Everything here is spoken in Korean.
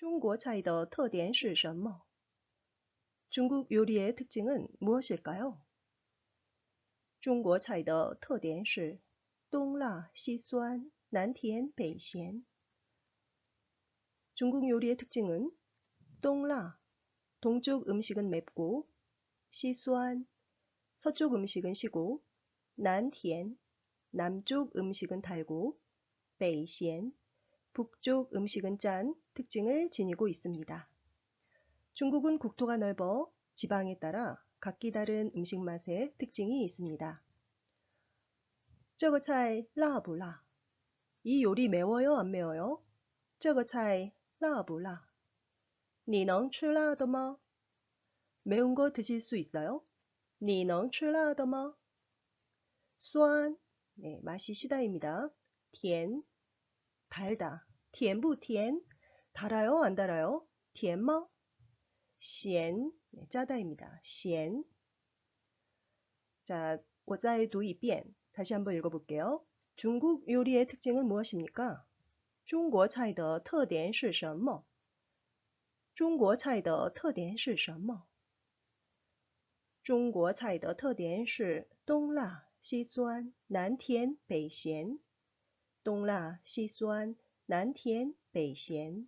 中国菜的特点是什么? 중국 요리의 특징은 무엇일까요? 中国菜的特点是东辣西酸南甜北咸. 중국 요리의 특징은 동라, 동쪽 음식은 맵고, 시수안, 서쪽 음식은 시고, 난티엔, 남쪽 음식은 달고, 베이시엔, 북쪽 음식은 짠 특징을 지니고 있습니다. 중국은 국토가 넓어 지방에 따라 각기 다른 음식 맛의 특징이 있습니다. 这个菜辣不辣? 이 요리 매워요, 안 매워요? 这个菜辣不辣? 你能吃辣的吗? 매운 거 드실 수 있어요? 你能吃辣的吗? 酸, 네, 맛이 시다입니다. 甜, 달다. 甜不甜? 달아요, 안 달아요? 甜吗? 咸, 네, 짜다입니다. 咸. 자, 我再读一遍. 다시 한번 읽어볼게요. 중국 요리의 특징은 무엇입니까? 中国菜的特点是什么?中国菜的特点是什么？中国菜的特点是东辣西酸南甜北咸。 东辣西酸南甜北咸。